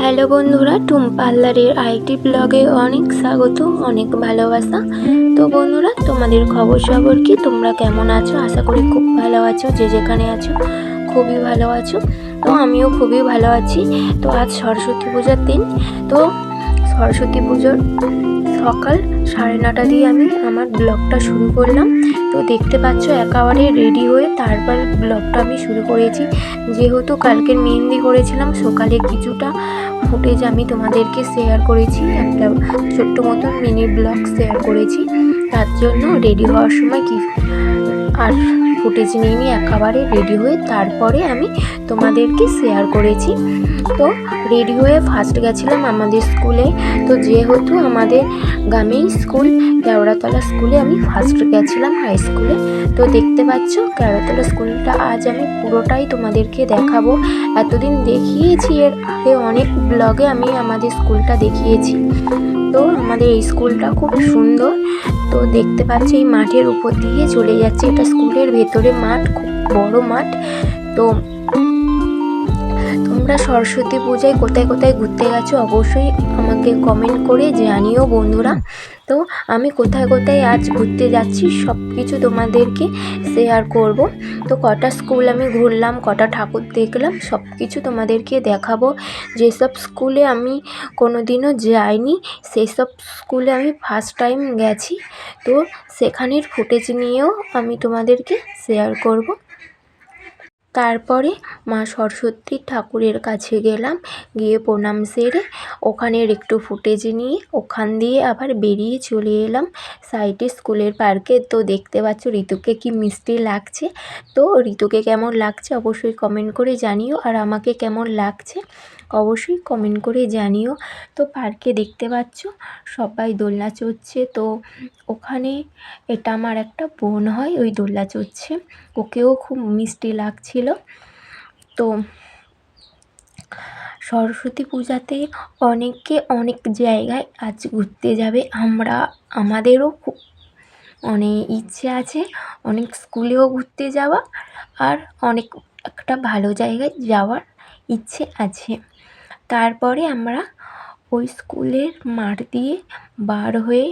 Hello বন্ধুরা টুম পার্লারের আইটি ব্লগে অনেক স্বাগত অনেক ভালোবাসা। তো বন্ধুরা, তোমাদের খবর সবর কি? তোমরা কেমন আছো? আশা করি খুব ভালো আছো, যে যেখানে আছো খুবই ভালো আছো। তো আমিও খুবই ভালো আছি। তো আজ সরস্বতী পূজার দিন। তো সরস্বতী পুজোর সকাল সাড়ে নটা দিয়ে আমি আমার ব্লগটা শুরু করলাম। তো দেখতে পাচ্ছ একেবারে রেডি হয়ে তারপর ব্লগটা আমি শুরু করেছি। যেহেতু কালকের মেহেন্দি করেছিলাম, সকালে কিছুটা ফুটেজ আমি তোমাদেরকে শেয়ার করেছি। একটা ছোট্ট মতন মিনি ব্লগ শেয়ার করেছি। তার জন্য রেডি হওয়ার সময় কি আর ফুটেজ নিয়ে নিয়ে একেবারে রেডি হয়ে তারপরে আমি তোমাদেরকে শেয়ার করেছি। তো রেডি হয়ে ফার্স্ট গেছিলাম আমাদের স্কুলে। তো যেহেতু আমাদের গ্রামেই স্কুল, কেওড়াতলা স্কুলে আমি ফার্স্ট গেছিলাম হাই স্কুলে তো দেখতে পাচ্ছ, কেওড়াতলা স্কুলটা আজ আমি পুরোটাই তোমাদেরকে দেখাবো। এতদিন দেখিয়েছি, এর আগে অনেক ব্লগে আমি আমাদের স্কুলটা দেখিয়েছি। তো আমাদের এই স্কুলটা খুব সুন্দর। তো দেখতে পাচ্ছি, এই মাঠের উপর দিয়ে চলে যাচ্ছে। এটা স্কুলের ভেতরে মাঠ, খুব বড় মাঠ। তো তোমরা সরস্বতী পূজায় কোথায় কোথায় ঘুরতে গেছো অবশ্যই আমাকে কমেন্ট করে জানিও বন্ধুরা। তো আমি কোথায় কোথায় আজ ঘুরতে যাচ্ছি সব কিছু তোমাদেরকে শেয়ার করব। তো কটা স্কুল আমি ঘুরলাম কটা ঠাকুর দেখলাম সব কিছু তোমাদেরকে দেখাবো। যেসব স্কুলে আমি কোনো দিনও যাইনি সেই সব স্কুলে আমি ফার্স্ট টাইম গেছি। তো সেখানের ফুটেজ নিয়েও আমি তোমাদেরকে শেয়ার করব। তারপরে মা সরস্বতী ঠাকুরের কাছে গেলাম, গিয়ে প্রণাম সেরে ওখানের একটু ফুটেজ নিয়ে ওখান দিয়ে আবার বেরিয়ে চলে এলাম। সাইডে স্কুলের পার্কে, তো দেখতে পাচ্ছ ঋতুকে কি মিষ্টি লাগছে। তো ঋতুকে কেমন লাগছে অবশ্যই কমেন্ট করে জানিও, আর আমাকে কেমন লাগছে অবশ্যই কমেন্ট করে জানিও। তো পার্কে দেখতে পাচ্ছ, সবাই দোলনা চড়ছে। তো ওখানে এটা আমার একটা বোন হয়, ওই দোলনা চড়ছে। ওকেও খুব মিষ্টি লাগছিল। তো সরস্বতী পূজাতে অনেকে অনেক জায়গায় আজ ঘুরতে যাবে। আমরা, আমাদেরও খুব মানে ইচ্ছে আছে অনেক স্কুলেও ঘুরতে যাওয়া। আর অনেক একটা ভালো জায়গায় যাওয়ার ইচ্ছে আছে। তারপরে আমরা ওই স্কুলের মাঠ দিয়ে বার হয়ে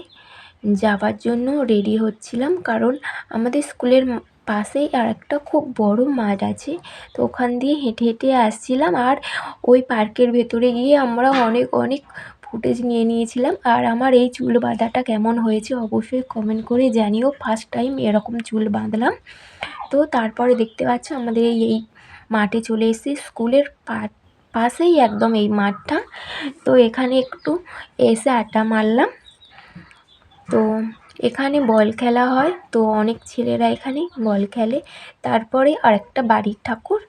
যাওয়ার জন্য রেডি হচ্ছিলাম। কারণ আমাদের স্কুলের পাশেই আর একটা খুব বড় মাঠ আছে। তো ওখান দিয়ে হেঁটে হেঁটে আসছিলাম আর ওই পার্কের ভেতরে গিয়ে আমরা অনেক অনেক ফুটেজ নিয়ে নিয়েছিলাম। আর আমার এই চুল বাঁধাটা কেমন হয়েছে অবশ্যই কমেন্ট করে জানিও। ফার্স্ট টাইম এরকম চুল বাঁধলাম। তো তারপরে দেখতে পাচ্ছ আমাদের এই মাঠে চলে এসে স্কুলের পা পাশেই একদম এই মাঠটা। তো এখানে একটু এসে আড্ডা মারলাম। তো এখানে বল খেলা হয়। তো অনেক ছেলেরা এখানে বল খেলে। তারপরে আরেকটা বাড়ির ঠাকুর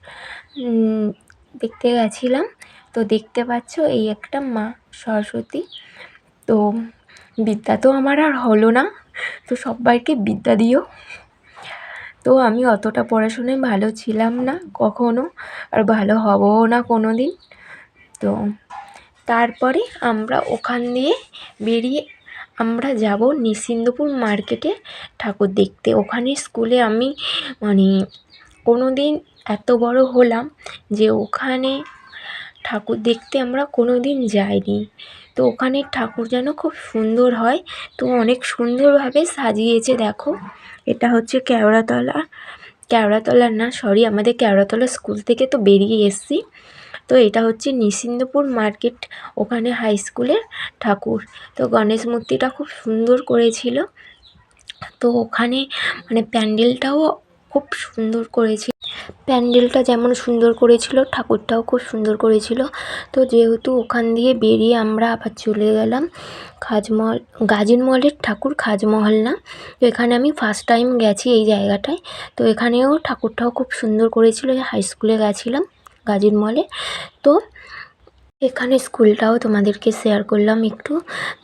দেখতে গেছিলাম। তো দেখতে পাচ্ছ এই একটা মা সরস্বতী। তো বিদ্যা তো আমার আর হলো না। তো সবাইকে বিদ্যা দিও। তো আমি অতটা পড়াশোনায় ভালো ছিলাম না কখনো আর ভালো হবও না কোনো দিন তো তারপরে আমরা ওখান দিয়ে বেরিয়ে আমরা যাব নিসিন্দপুর মার্কেটে ঠাকুর দেখতে। ওখানে স্কুলে আমি মানে কোনো দিন এত বড় হলাম যে ওখানে ঠাকুর দেখতে আমরা কোনো দিন যাইনি। তো ওখানের ঠাকুর যেন খুব সুন্দর হয়। তো অনেক সুন্দরভাবে সাজিয়েছে, দেখো। এটা হচ্ছে কেওড়াতলা। কেওড়াতলার না সরি আমাদের কেওড়াতলা স্কুল থেকে তো বেরিয়ে এসেছি। তো এটা হচ্ছে নিশ্চিন্দপুর মার্কেট, ওখানে হাই স্কুলের ঠাকুর। তো গণেশ মূর্তিটা খুব সুন্দর করেছিল। তো ওখানে মানে প্যান্ডেলটাও খুব সুন্দর করেছে প্যান্ডেলটা যেমন সুন্দর করেছিল, ঠাকুরটাও খুব সুন্দর করেছিল। তো যেহেতু ওখান দিয়ে বেরিয়ে আমরা আবার চলে গেলাম খাজমহল গাজনমহলের ঠাকুর খাজমহল না। তো এখানে আমি ফার্স্ট টাইম গেছি এই জায়গাটায়। তো এখানেও ঠাকুরটাও খুব সুন্দর করেছিল হাই স্কুলে গেছিলাম গাজনমহলে তো এখানে স্কুলটাও তোমাদেরকে শেয়ার করলাম একটু।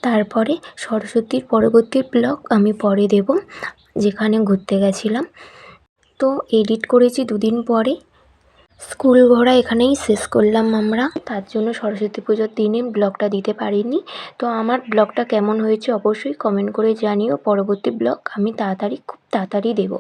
তারপরে সরস্বতীর পরবর্তী ব্লগ আমি পরে দেব, যেখানে ঘুরতে গেছিলাম। তো এডিট করেছি দুদিন পরে। স্কুল ঘোরা এখানেই শেষ করলাম আমরা। তার জন্য সরস্বতী পুজোর দিনে ব্লগটা দিতে পারিনি। তো আমার ব্লগটা কেমন হয়েছে অবশ্যই কমেন্ট করে জানিও। পরবর্তী ব্লগ আমি তাড়াতাড়ি, খুব তাড়াতাড়ি দেবো।